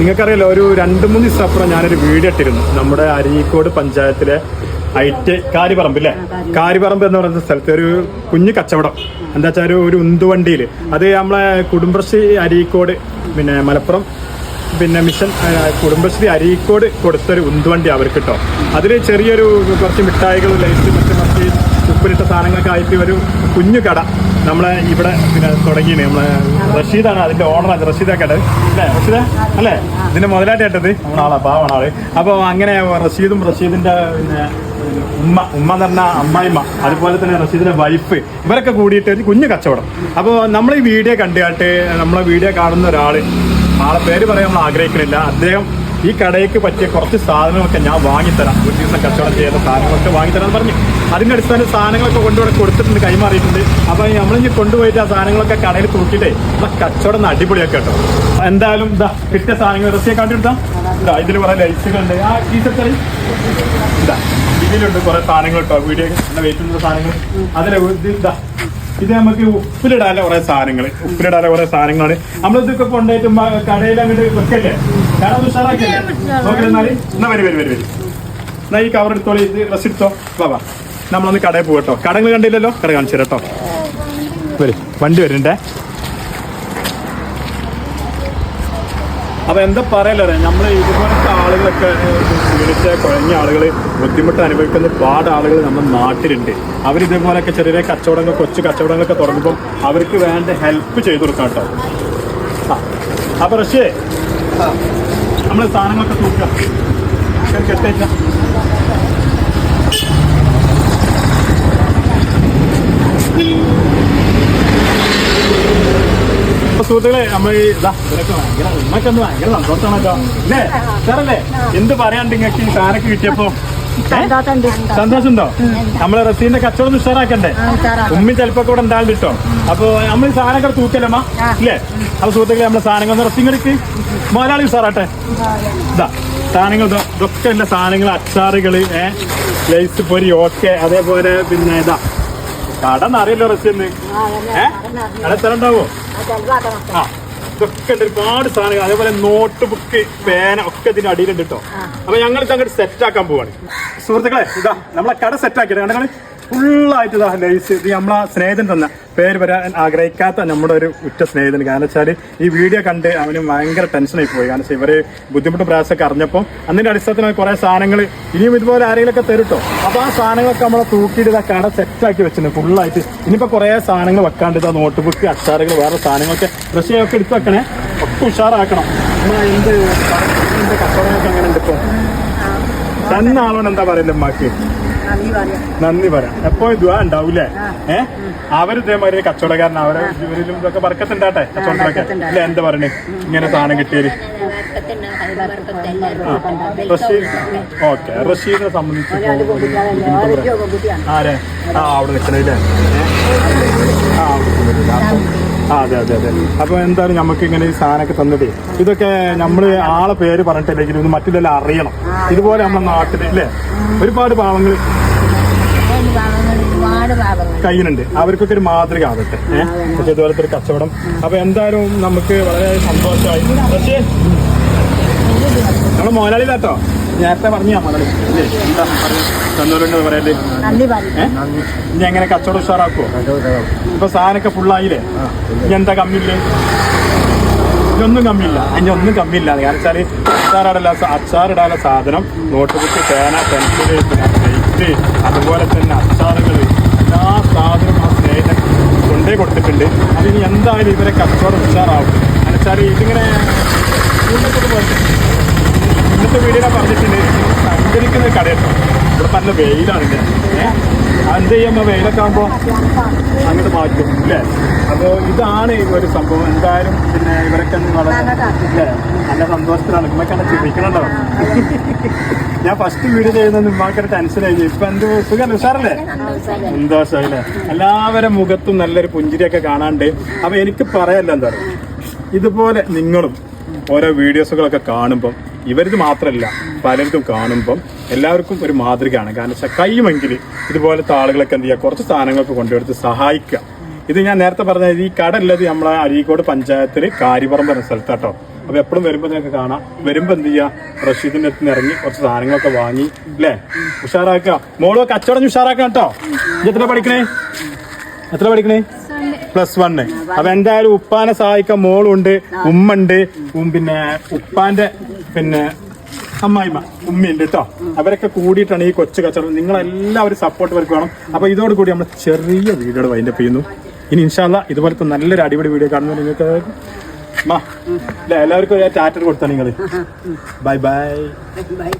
നിങ്ങൾക്കറിയാലോ ഒരു രണ്ട് മൂന്ന് ദിവസം അപ്പുറം ഞാനൊരു വീഡിയോ ഇട്ടിരുന്നു. നമ്മുടെ അരീക്കോട് പഞ്ചായത്തിലെ ഐറ്റ് കാരിപറമ്പ് അല്ലേ കാരിപറമ്പ് എന്ന് പറയുന്ന സ്ഥലത്ത് ഒരു കുഞ്ഞു കച്ചവടം. എന്താ വെച്ചാൽ ഒരു ഒരു ഉന്തുവണ്ടിയിൽ അത് നമ്മളെ കുടുംബശ്രീ അരീക്കോട് പിന്നെ മലപ്പുറം പിന്നെ മിഷൻ കുടുംബശ്രീ അരീക്കോട് കൊടുത്തൊരു ഉന്തുവണ്ടി അവർക്ക് കിട്ടും അതിൽ ചെറിയൊരു കുറച്ച് മിഠായികൾ ലൈറ്റ് മറ്റു മറ്റ് ഉപ്പിലിട്ട സാധനങ്ങളൊക്കെ ആയിട്ട് ഒരു കുഞ്ഞു കട നമ്മളെ ഇവിടെ പിന്നെ തുടങ്ങിയാണ് നമ്മളെ റഷീദാണ് അതിന്റെ ഓണർ റഷീദ കട അല്ലേ റഷീദ? അല്ലേ? ഇതിന്റെ നമ്മുടെ അപ്പോൾ പാവാണ് ആൾ. അപ്പൊ അങ്ങനെ റഷീദും റഷീദിന്റെ പിന്നെ ഉമ്മ ഉമ്മ എന്ന് പറഞ്ഞ അമ്മായിമ്മ അതുപോലെ തന്നെ റഷീദിന്റെ വൈഫ് ഇവരൊക്കെ കൂടിയിട്ട് ഒരു കുഞ്ഞു കച്ചവടം. അപ്പോൾ നമ്മൾ ഈ വീഡിയോ കണ്ടുകാട്ട് നമ്മളെ വീഡിയോ കാണുന്ന ഒരാൾ ആളെ പേര് പറയാൻ നമ്മൾ ആഗ്രഹിക്കുന്നില്ല. അദ്ദേഹം ഈ കടയ്ക്ക് പറ്റിയ കുറച്ച് സാധനങ്ങളൊക്കെ ഞാൻ വാങ്ങിത്തരാം. ഒരു ദിവസം കച്ചവടം ചെയ്യുന്ന സാധനങ്ങളൊക്കെ വാങ്ങിത്തരാന്ന് പറഞ്ഞു. അതിന്റെ അടിസ്ഥാന സാധനങ്ങളൊക്കെ കൊണ്ടുപോയി കൊടുത്തിട്ടുണ്ട് കൈമാറിയിട്ടുണ്ട്. അപ്പോൾ നമ്മൾ ഇനി കൊണ്ടുപോയിട്ട് ആ സാധനങ്ങളൊക്കെ കടയിൽ തൂക്കിയിട്ടേ നമ്മളെ കച്ചവടം അടിപൊളിയൊക്കെ കേട്ടോ. എന്തായാലും ഇതാ കിട്ടിയ സാധനങ്ങൾ റസിയെ കണ്ടിട്ടാം ഇതാ ഇതിൽ കുറെ ലൈറ്റ്സുകളുണ്ട്. ആ ടീച്ചർ ഇതാ ഇതിലുണ്ട് കുറെ സാധനങ്ങൾ കേട്ടോ. വീഡിയോ വെയിറ്റ് ചെയ്യുന്ന സാധനങ്ങൾ. അതിലെ ഇത് ഇതാ നമുക്ക് ഉപ്പിലിടാനുള്ള കുറെ സാധനങ്ങൾ ഉപ്പിലിടാനുള്ള കുറെ സാധനങ്ങളാണ്. നമ്മളിതൊക്കെ കൊണ്ടുപോയിട്ട് കടയിൽ അങ്ങോട്ട് വെക്കല്ലേ? കാരണം ഉഷാറാക്കല്ലേ നോക്കി എന്നാൽ എന്നാ വരും വരി വരി വരി. എന്നാ ഈ കവർ എടുത്തോളി ഇത് ഡ്രസ് എടുത്തോ? ബാബാ നമ്മളൊന്ന് കടയിൽ പോകട്ടോ. കടകൾ കണ്ടില്ലല്ലോ? കട കാണിച്ചു കേട്ടോ. വരി വണ്ടി വരുന്നുണ്ടേ. അപ്പൊ എന്താ പറയല്ലേ നമ്മൾ ഇതുപോലത്തെ ആളുകളൊക്കെ ക്ഷീണിച്ച കുഴഞ്ഞ ആളുകൾ ബുദ്ധിമുട്ട് അനുഭവിക്കുന്ന ഒരുപാട് ആളുകൾ നമ്മുടെ നാട്ടിലുണ്ട്. അവർ ഇതേപോലെയൊക്കെ ചെറിയ കച്ചവടങ്ങൾ കൊച്ചു കച്ചവടങ്ങളൊക്കെ തുടങ്ങുമ്പോൾ അവർക്ക് വേണ്ട ഹെൽപ്പ് ചെയ്തു കൊടുക്കാം കേട്ടോ. ആ അപ്പൊ റഷ്യേ നമ്മൾ സാധനങ്ങളൊക്കെ തൂക്കാം കെട്ടേച്ച അപ്പൊ സുഹൃത്തുക്കളെ നമ്മൾ ഇതാ ഇവരൊക്കെ ഭയങ്കര ഉമ്മക്കൊന്ന് ഭയങ്കര സന്തോഷമാണല്ലോ. അല്ലേ? സാറല്ലേ എന്ത് പറയാണ്ട് നിങ്ങൾക്ക് ഈ സാധനമൊക്കെ കിട്ടിയപ്പോ? സന്തോഷമുണ്ടോ? നമ്മളെ റസീന്റെ കച്ചവടം ഉഷാറാക്കണ്ടേ? ഉമ്മി ചിലപ്പോ കൂടെ ഉണ്ടാകും കിട്ടോ. അപ്പൊ നമ്മൾ സാധനങ്ങൾ തൂക്കലമ്മ ഇല്ലേ? അപ്പൊ സുഹൃത്തുക്കളെ നമ്മളെ സാധനങ്ങൾ ഒന്ന് റസീം എടുക്ക്. മോലാളി ഉഷാറാട്ടെ ഇതാ സാധനങ്ങൾ ഇതാ ഇതൊക്കെ ഉള്ള സാധനങ്ങൾ അച്ചാറുകൾ ഏഹ് ലൈസ് പൊരി ഓക്കെ. അതേപോലെ പിന്നെ ഇതാ കട അറിയല്ലോ റഷ്യന്ന് ഏഹ് കട സ്ഥലം ഉണ്ടാവോ ആ ഇതൊക്കെ ഉണ്ട് ഒരുപാട് സാധനങ്ങൾ. അതേപോലെ നോട്ട് ബുക്ക് പേന ഒക്കെ ഇതിന്റെ അടിയിലുണ്ട് കേട്ടോ അപ്പൊ ഞങ്ങൾ ഇത് അങ്ങോട്ട് സെറ്റ് ആക്കാൻ പോവാണ്. സുഹൃത്തുക്കളെ ഇതാ നമ്മളെ കട സെറ്റ് ആക്കിയിട്ട് കണ്ടങ്ങൾ ഫുള്ളായിട്ട് ഇതാ ലൈസ് ഇത് നമ്മളെ സ്നേഹിതൻ തന്ന. പേര് വരാൻ ആഗ്രഹിക്കാത്ത നമ്മുടെ ഒരു ഉറ്റ സ്നേഹിതൻ. കാരണം വെച്ചാൽ ഈ വീഡിയോ കണ്ട് അവന് ഭയങ്കര ടെൻഷനായി പോയി. കാരണം വെച്ചാൽ ഇവർ ബുദ്ധിമുട്ട് പ്രയാസമൊക്കെ അറിഞ്ഞപ്പോൾ അതിന്റെ അടിസ്ഥാനത്തിൽ കുറെ സാധനങ്ങൾ ഇനിയും ഇതുപോലെ ആരെങ്കിലുമൊക്കെ തരുട്ടോ കേട്ടോ അപ്പൊ ആ സാധനങ്ങളൊക്കെ നമ്മളെ തൂക്കിയിട്ട് ഇതാ കട സെറ്റ് ആക്കി വെച്ചിട്ടുണ്ട് ഫുള്ളായിട്ട് ഇനിയിപ്പോ കുറെ സാധനങ്ങൾ വെക്കാണ്ട് ഇതാ നോട്ട് ബുക്ക് അച്ചാറുകൾ വേറെ സാധനങ്ങളൊക്കെ റഷ്യയൊക്കെ എടുത്ത് വെക്കണേ. ഉഷാറാക്കണം. എന്ത് എന്ത് കച്ചവടങ്ങളൊക്കെ അങ്ങനെ ഉണ്ട് ഇപ്പൊ? തന്ന ആളോട് എന്താ പറയല്ലേ അമ്മയ്ക്ക് നന്ദി പറയാം. എപ്പോഴും ദ്വാ ഉണ്ടാവൂലേ? ഏഹ് അവർ ഇതേമാതിരി കച്ചവടക്കാരൻ അവരെ ജോലിയിലും ഇതൊക്കെ വർക്കത്തുണ്ടാട്ടെ കച്ചവടത്തിലൊക്കെ? അല്ലെ എന്താ പറയണേ? ഇങ്ങനെ സാധനം കിട്ടിയത് ഓക്കെ. റഷീദിനെ സംബന്ധിച്ച് ആരെ? ആ അവിടെ നിൽക്കണേ ആ അവിടെ. അതെ അതെ അതെ. അപ്പൊ എന്തായാലും നമുക്ക് ഇങ്ങനെ ഈ സാധനമൊക്കെ തന്നിട്ടേ ഇതൊക്കെ നമ്മൾ ആളെ പേര് പറഞ്ഞിട്ടില്ലെങ്കിലും ഇത് മറ്റുള്ളവരെല്ലാം അറിയണം. ഇതുപോലെ നമ്മുടെ നാട്ടിൽ അല്ലേ ഒരുപാട് പാവങ്ങൾ കയ്യിലുണ്ട്. അവർക്കൊക്കെ ഒരു മാതൃക ആവട്ടെ ഏഹ് ഇതുപോലത്തെ ഒരു കച്ചവടം. അപ്പൊ എന്തായാലും നമുക്ക് വളരെ സന്തോഷമായി. പക്ഷേ നമ്മളെ മോലാളി നേരത്തെ പറഞ്ഞു? തന്നൂരുണ്ട് പറയല്ലേ? ഇനി എങ്ങനെ കച്ചവടം ഉഷാറാക്കോ. ഇപ്പൊ സാധനമൊക്കെ ഫുള്ളായില്ലേ ഇനി എന്താ കമ്മില്ലേ ഇതൊന്നും കമ്മില്ല ഇനി ഒന്നും കമ്മില്ല കാരണം വെച്ചാൽ അച്ചാറിടാനുള്ള അച്ചാറിടാനുള്ള സാധനം നോട്ട് ബുക്ക് പേന പെൻസിൽ പിന്നെ പ്ലേറ്റ് അതുപോലെ തന്നെ അച്ചാറുകൾ എല്ലാ സാധനവും ആ സ്നേഹിതൻ കൊണ്ടേ കൊടുത്തിട്ടുണ്ട്. അത് ഇനി എന്തായാലും ഇവരെ കച്ചവടം ഉഷാറാവും. കാരണം വെച്ചാൽ ഇതിങ്ങനെ ഇന്നത്തെ വീടിനാ വീഡിയോ ഞാൻ പറഞ്ഞിട്ടുണ്ട് സഞ്ചരിക്കുന്ന കടയട്ടോ ഇവിടെ നല്ല വെയിലാണ് എന്ത് ചെയ്യുമ്പോ വെയിലൊക്കെ ആകുമ്പോ അങ്ങോട്ട് മാറ്റും അല്ലേ? അപ്പോ ഇതാണ് ഈ ഒരു സംഭവം. എന്തായാലും പിന്നെ ഇവരൊക്കെ അല്ലേ? നല്ല സന്തോഷത്തിലാണ്. നിമ്മക്കാണ് ചിരിക്കണുണ്ടോ? ഞാൻ ഫസ്റ്റ് വീഡിയോ ചെയ്യുന്നത് നിമ്മാക്കൊരു ടെൻഷൻ ആയി. ഇപ്പൊ എന്ത് സുഖം ഉഷാറല്ലേ? സന്തോഷമായില്ലേ എല്ലാവരുടെ മുഖത്തും നല്ലൊരു പുഞ്ചിരിയൊക്കെ കാണാണ്ട്. അപ്പൊ എനിക്ക് പറയാല്ല എന്താ പറയുക ഇതുപോലെ നിങ്ങളും ഓരോ വീഡിയോസുകളൊക്കെ കാണുമ്പം ഇവരിത് മാത്രമല്ല പലരിതും കാണുമ്പം എല്ലാവർക്കും ഒരു മാതൃകയാണ്. കാരണം വെച്ചാൽ കഴിയുമെങ്കിൽ ഇതുപോലത്തെ ആളുകളൊക്കെ എന്ത് ചെയ്യുക കുറച്ച് സാധനങ്ങളൊക്കെ കൊണ്ടുവരുത്ത് സഹായിക്കുക. ഇത് ഞാൻ നേരത്തെ പറഞ്ഞ ഈ കട ഉള്ളത് നമ്മളെ അരീക്കോട് പഞ്ചായത്തിൽ കാരിപ്പറമ്പ് എന്ന സ്ഥലത്താട്ടോ. അപ്പൊ എപ്പോഴും വരുമ്പോൾ നിങ്ങൾക്ക് കാണാം. വരുമ്പോ എന്ത് ചെയ്യാ റഷീദിന്റെ അടുത്ത് നിന്ന് ഇറങ്ങി കുറച്ച് സാധനങ്ങളൊക്കെ വാങ്ങി അല്ലേ ഉഷാറാക്കുക. മോളൊക്കെ കച്ചവടം ഉഷാറാക്കാം കേട്ടോ. എത്ര പഠിക്കണേ? എത്ര പഠിക്കണേ? പ്ലസ് വണ്ണ് അപ്പൊ എന്തായാലും ഉപ്പാനെ സഹായിക്കാൻ മോളുണ്ട് ഉമ്മണ്ട്. ഉണ്ട് പിന്നെ ഉപ്പാന്റെ പിന്നെ അമ്മായിമ്മ ഉമ്മയുണ്ട് കേട്ടോ അവരൊക്കെ കൂടിയിട്ടാണ് ഈ കൊച്ചു കച്ചവടം. നിങ്ങളെല്ലാവരും സപ്പോർട്ട് വർക്ക് വേണം. അപ്പൊ ഇതോടുകൂടി നമ്മൾ ചെറിയ വീഡിയോ വൈൻഡപ്പ് ചെയ്യുന്നു. ഇനി ഇൻഷാല്ല ഇതുപോലത്തെ നല്ലൊരു അടിപൊളി വീഡിയോ കാണുന്നു നിങ്ങൾക്ക് എല്ലാവർക്കും ഒരു ടാറ്റർ കൊടുത്താൽ നിങ്ങൾ ബൈ ബൈ ബൈ